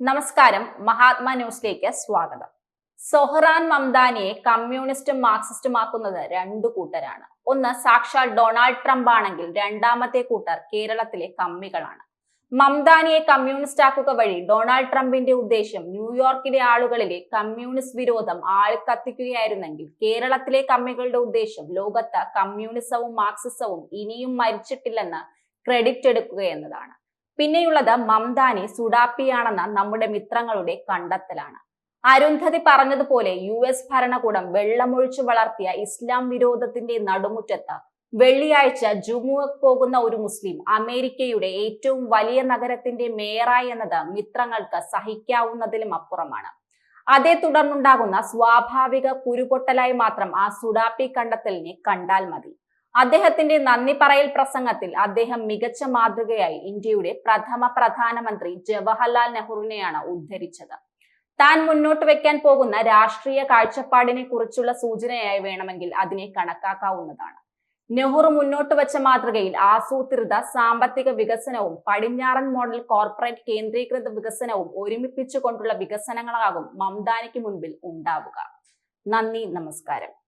നമസ്കാരം. മഹാത്മാ ന്യൂസിലേക്ക് സ്വാഗതം. സൊഹറാൻ മംദാനിയെ കമ്മ്യൂണിസ്റ്റും മാർക്സിസ്റ്റുമാക്കുന്നത് രണ്ടു കൂട്ടരാണ്. ഒന്ന് സാക്ഷാൽ ഡൊണാൾഡ് ട്രംപ് ആണെങ്കിൽ രണ്ടാമത്തെ കൂട്ടർ കേരളത്തിലെ കമ്മികളാണ്. മംദാനിയെ കമ്മ്യൂണിസ്റ്റ് ആക്കുക വഴി ഡൊണാൾഡ് ട്രംപിന്റെ ഉദ്ദേശം ന്യൂയോർക്കിലെ ആളുകളിലെ കമ്മ്യൂണിസ്റ്റ് വിരോധം ആൾക്കത്തിക്കുകയായിരുന്നെങ്കിൽ കേരളത്തിലെ കമ്മികളുടെ ഉദ്ദേശം ലോകത്ത് കമ്മ്യൂണിസവും മാർക്സിസവും ഇനിയും മരിച്ചിട്ടില്ലെന്ന് ക്രെഡിറ്റ് എടുക്കുക എന്നതാണ്. പിന്നെയുള്ളത് മംദാനി സുഡാപ്പിയാണെന്ന നമ്മുടെ മിത്രങ്ങളുടെ കണ്ടെത്തലാണ്. അരുന്ധതി പറഞ്ഞതുപോലെ യു എസ് ഭരണകൂടം വെള്ളമൊഴിച്ചു വളർത്തിയ ഇസ്ലാം വിരോധത്തിന്റെ നടുമുറ്റത്ത് വെള്ളിയാഴ്ച ജുമുവക്ക് പോകുന്ന ഒരു മുസ്ലിം അമേരിക്കയുടെ ഏറ്റവും വലിയ നഗരത്തിന്റെ മേയറായി എന്നത് മിത്രങ്ങൾക്ക് സഹിക്കാവുന്നതിലും അപ്പുറമാണ്. അതേ തുടർന്നുണ്ടാകുന്ന സ്വാഭാവിക കുരുപൊട്ടലായി മാത്രം ആ സുഡാപ്പി കണ്ടെത്തലിനെ കണ്ടാൽ മതി. അദ്ദേഹത്തിന്റെ നന്ദി പറയൽ പ്രസംഗത്തിൽ അദ്ദേഹം മികച്ച മാതൃകയായി ഇന്ത്യയുടെ പ്രഥമ പ്രധാനമന്ത്രി ജവഹർലാൽ നെഹ്റുവിനെയാണ് ഉദ്ധരിച്ചത്. താൻ മുന്നോട്ട് വെക്കാൻ പോകുന്ന രാഷ്ട്രീയ കാഴ്ചപ്പാടിനെ കുറിച്ചുള്ള സൂചനയായി വേണമെങ്കിൽ അതിനെ കണക്കാക്കാവുന്നതാണ്. നെഹ്റു മുന്നോട്ട് വെച്ച മാതൃകയിൽ ആസൂത്രിത സാമ്പത്തിക വികസനവും പടിഞ്ഞാറൻ മോഡൽ കോർപ്പറേറ്റ് കേന്ദ്രീകൃത വികസനവും ഒരുമിപ്പിച്ചുകൊണ്ടുള്ള വികസനങ്ങളാകും മംദാനിക്ക് മുൻപിൽ ഉണ്ടാവുക. നന്ദി നമസ്കാരം.